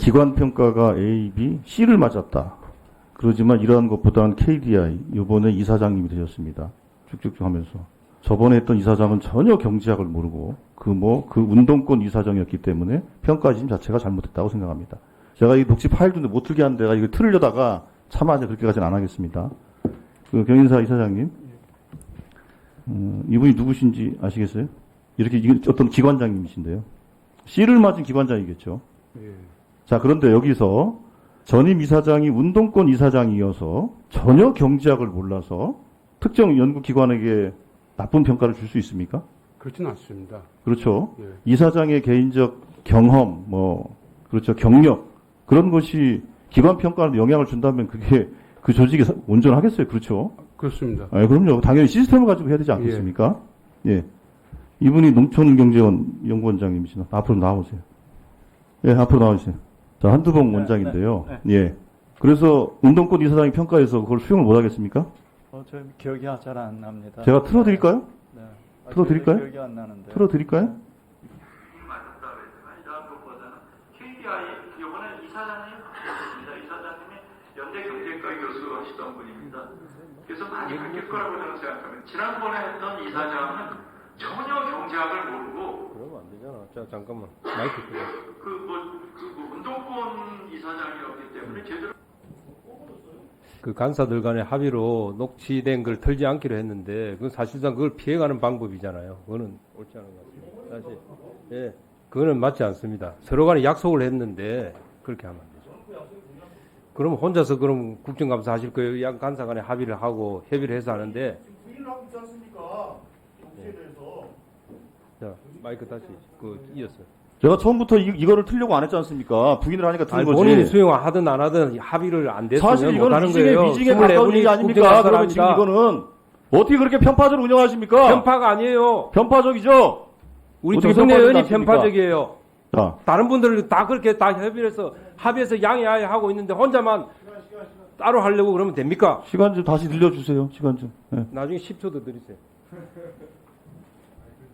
기관 평가가 A, B, C를 맞았다. 그러지만 이러한 것보다는 KDI 이번에 이사장님이 되셨습니다. 쭉쭉쭉 하면서 저번에 했던 이사장은 전혀 경제학을 모르고 그 뭐 그 운동권 이사장이었기 때문에 평가심 자체가 잘못됐다고 생각합니다. 제가 이 녹취 파일도 못 틀게 하는데 내가 이거 틀으려다가 차마 이제 그렇게까지는 안 하겠습니다. 그 경인사 이사장님, 어, 이분이 누구신지 아시겠어요? 이렇게 어떤 기관장님이신데요. C를 맞은 기관장이겠죠. 자, 그런데 여기서 전임 이사장이 운동권 이사장이어서 전혀 경제학을 몰라서 특정 연구기관에게 나쁜 평가를 줄 수 있습니까? 그렇지는 않습니다. 그렇죠. 예. 이사장의 개인적 경험, 뭐, 그렇죠. 경력, 그런 것이 기관 평가에 영향을 준다면 그게 그 조직이 사- 온전하겠어요. 그렇죠. 그렇습니다. 아, 그럼요. 당연히 시스템을 가지고 해야 되지 않겠습니까? 예. 이분이 농촌경제원 연구원장님이시나 앞으로 나오세요. 예, 앞으로 나오세요. 자, 한두봉 원장인데요. 예. 그래서 운동권 이사장이 평가해서 그걸 수용을 못 하겠습니까? 어, 저 기억이 잘 안 납니다. 제가 틀어드릴까요? 네. 아, 틀어드릴까요? 기억이 안 나는데. 틀어드릴까요? 그래서 많이 바뀔 거라고 저는 생각합니다. 지난번에 했던 이사장은 전혀 경제학을 모르고 그러면 안 되잖아. 자, 잠깐만. 마이크 끄자. 그뭐 그 뭐 운동권 이사장이었기 때문에 제대로 그 간사들 간의 합의로 녹취된 걸 털지 않기로 했는데, 그건 사실상 그걸 피해가는 방법이잖아요. 그거는 옳지 않은 것 같습니다. 다시. 예. 그거는 맞지 않습니다. 서로 간에 약속을 했는데, 그렇게 하면 안 되죠. 그럼 혼자서 그럼 국정감사 하실 거예요? 양 간사 간에 합의를 하고 협의를 해서 하는데. 자, 마이크 다시, 그, 이었어요. 제가 처음부터 이, 이거를 틀려고 안 했지 않습니까? 부인을 하니까 틀린 아니, 거지. 본인이 수용하든 안 하든 합의를 안 됐으면 사실 이거는 못하는 미징에, 거예요. 미징에 가까운 24분이 얘기 아닙니까? 그러면 지금. 이거는 어떻게 그렇게 편파적으로 운영하십니까? 편파가 아니에요. 편파적이죠? 우리 어떻게 조성래 의원이? 편파적이에요. 자, 다른 분들은 다 그렇게 다 협의해서 합의해서 양해하에 하고 있는데 혼자만 따로 하려고 그러면 됩니까? 시간 좀 다시 늘려주세요. 시간 좀. 예. 나중에 10초 더 드리세요.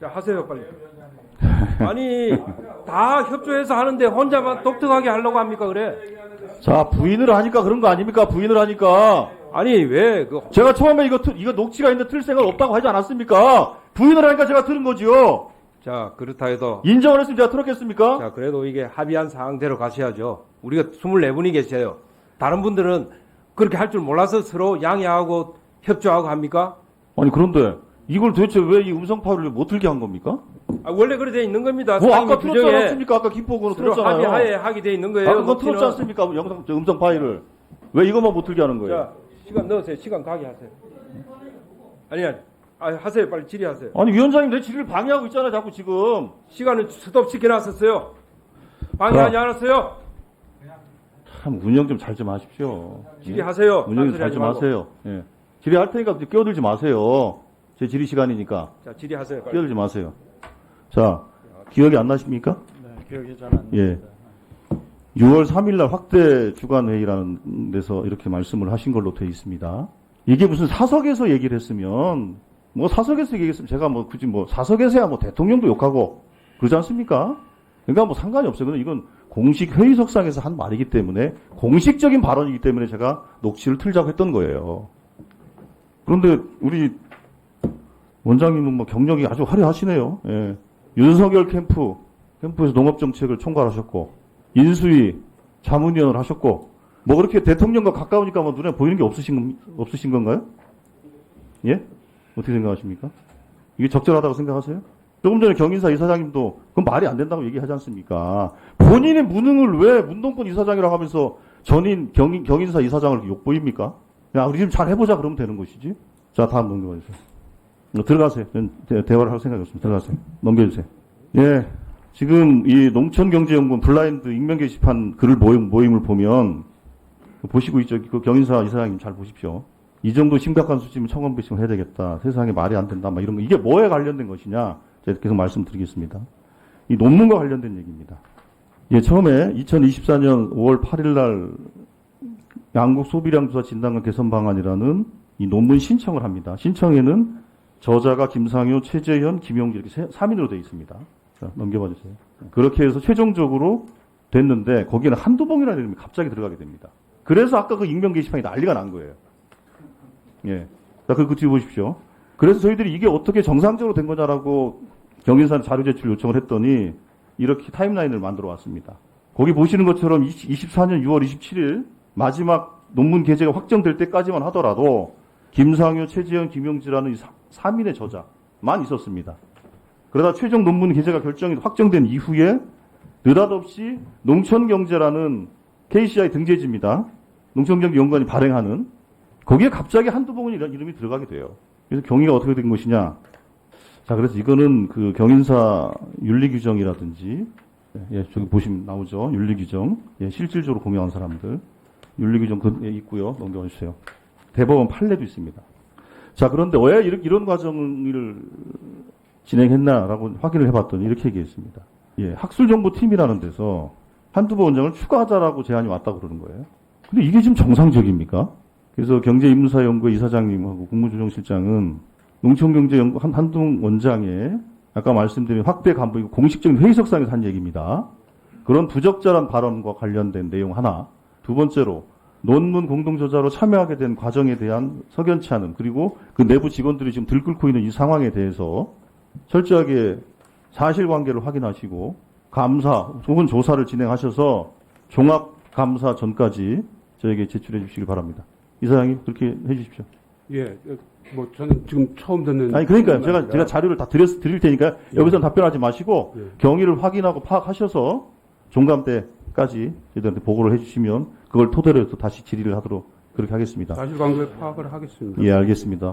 자, 하세요, 빨리. 아니, 다 협조해서 하는데 혼자만 독특하게 하려고 합니까, 그래? 자, 부인을 하니까 그런 거 아닙니까? 부인을 하니까. 아니, 왜, 그, 제가 처음에 이거, 틀- 이거 녹취가 있는데 틀 생각 없다고 하지 않았습니까? 부인을 하니까 제가 들은 거지요. 자, 그렇다 해도 인정을 했으면 제가 틀었겠습니까? 자, 그래도 이게 합의한 사항대로 가셔야죠. 우리가 24분이 계셔요. 다른 분들은 그렇게 할 줄 몰라서 서로 양해하고 협조하고 합니까? 아니, 그런데 이걸 도대체 왜 이 음성 파일을 못 틀게 한 겁니까? 아, 원래 그래 돼 있는 겁니다. 뭐 아까 틀었지 않았습니까? 아까 서로 틀었잖아요. 합의하에 하게 돼 있는 거예요. 아까 그거. 틀었지 않습니까? 영상, 저 음성 파일을. 왜 이것만 못 틀게 하는 거예요? 자, 시간 넣으세요. 시간 가게 하세요. 아니, 아니. 아, 하세요. 빨리 질의하세요. 아니, 위원장님 내 질의를 방해하고 있잖아요, 자꾸 지금. 시간을 스톱 시켜놨었어요. 방해하지 않았어요. 참, 운영 좀 잘좀 하십시오. 질의하세요. 운영 딴소리 잘 좀. 하세요. 예. 질의할 테니까 끼어들지 마세요. 제 질의 시간이니까. 자, 질의하세요. 빨리. 끼어들지 마세요. 자, 기억이 안 나십니까? 네, 기억이 잘안 납니다. 예. 6월 3일날 확대 주간 회의라는 데서 이렇게 말씀을 하신 걸로 되어 있습니다. 이게 무슨 사석에서 얘기를 했으면 뭐 사석에서 얘기했으면 제가 뭐 굳이 뭐 사석에서야 뭐 대통령도 욕하고 그러지 않습니까? 그러니까 뭐 상관이 없어요. 그건 이건 공식 회의석상에서 한 말이기 때문에 공식적인 발언이기 때문에 제가 녹취를 틀자고 했던 거예요. 그런데 우리 원장님은 뭐 경력이 아주 화려하시네요. 예. 윤석열 캠프 캠프에서 농업정책을 총괄하셨고 인수위 자문위원을 하셨고 뭐 그렇게 대통령과 가까우니까 뭐 눈에 보이는 게 없으신 건- 없으신 건가요? 예? 어떻게 생각하십니까? 이게 적절하다고 생각하세요? 조금 전에 경인사 이사장님도 그건 말이 안 된다고 얘기하지 않습니까? 본인의 무능을 왜 문동권 이사장이라고 하면서 전인 경인, 경인사 이사장을 욕보입니까? 야, 우리 좀잘 해보자 그러면 되는 것이지. 자, 다음 넘겨주세요. 어, 들어가세요. 전 대- 대화를 할 생각이 없습니다. 들어가세요. 넘겨주세요. 예. 지금 이 농촌경제연구원 블라인드 익명 게시판 글을 모임, 모임을 보면 보시고 있죠. 그 경인사 이사장님 잘 보십시오. 이 정도 심각한 수치면 청원비심을 해야 되겠다. 세상에 말이 안 된다. 막 이런 거. 이게 뭐에 관련된 것이냐? 제가 계속 말씀드리겠습니다. 이 논문과 관련된 얘기입니다. 예, 처음에 2024년 5월 8일 날 양국 소비량 조사 진단과 개선 방안이라는 이 논문 신청을 합니다. 신청에는 저자가 김상효, 최재현, 김용기 이렇게 3인으로 되어 있습니다. 자, 넘겨봐 주세요. 그렇게 해서 최종적으로 됐는데 거기에는 한두 봉이라는 이름이 갑자기 들어가게 됩니다. 그래서 아까 그 익명 게시판이 난리가 난 거예요. 예. 자, 그, 그 뒤에 보십시오. 그래서 저희들이 이게 어떻게 정상적으로 된 거냐라고 경인산 자료 제출 요청을 했더니 이렇게 타임라인을 만들어 왔습니다. 거기 보시는 것처럼 24년 6월 27일 마지막 논문 게재가 확정될 때까지만 하더라도 김상효, 최지영, 김용지라는 이 3인의 저자만 있었습니다. 그러다 최종 논문 게재가 결정이 확정된 이후에 느닷없이 농촌경제라는 KCI 등재지입니다. 농촌경제연구원이 발행하는 거기에 갑자기 한두 봉은 이름이 들어가게 돼요. 그래서 경위가 어떻게 된 것이냐? 자, 그래서 이거는 그 경인사 윤리규정이라든지 예, 저기 보시면 나오죠. 윤리규정. 예, 실질적으로 공유한 사람들. 윤리규정 그, 예, 있고요. 넘겨와 주세요. 대법원 판례도 있습니다. 자, 그런데 왜 이렇게 이런 과정을 진행했나라고 확인을 해봤더니 이렇게 얘기했습니다. 예, 학술정보팀이라는 데서 한두 번 원장을 추가하자라고 제안이 왔다고 그러는 거예요. 근데 이게 지금 정상적입니까? 그래서 경제인문사연구회 이사장님하고 국무조정실장은 농촌경제연구 한, 한동 원장의 아까 말씀드린 확대 간부이고 공식적인 회의석상에서 한 얘기입니다. 그런 부적절한 발언과 관련된 내용 하나. 두 번째로 논문 공동저자로 참여하게 된 과정에 대한 석연치 않음 그리고 그 내부 직원들이 지금 들끓고 있는 이 상황에 대해서 철저하게 사실관계를 확인하시고 감사 혹은 조사를 진행하셔서 종합 감사 전까지 저에게 제출해 주시길 바랍니다. 이사장님 그렇게 해주십시오. 예, 어, 뭐 저는 지금 처음 듣는. 아니 그러니까요. 제가. 제가 자료를 다 드렸, 드릴 테니까 여기서 답변하지 마시고 예. 경위를 확인하고 파악하셔서 종감 때까지 저희들한테 보고를 해주시면 그걸 토대로 해서 다시 질의를 하도록 그렇게 하겠습니다. 사실관계 파악을 하겠습니다. 예, 알겠습니다.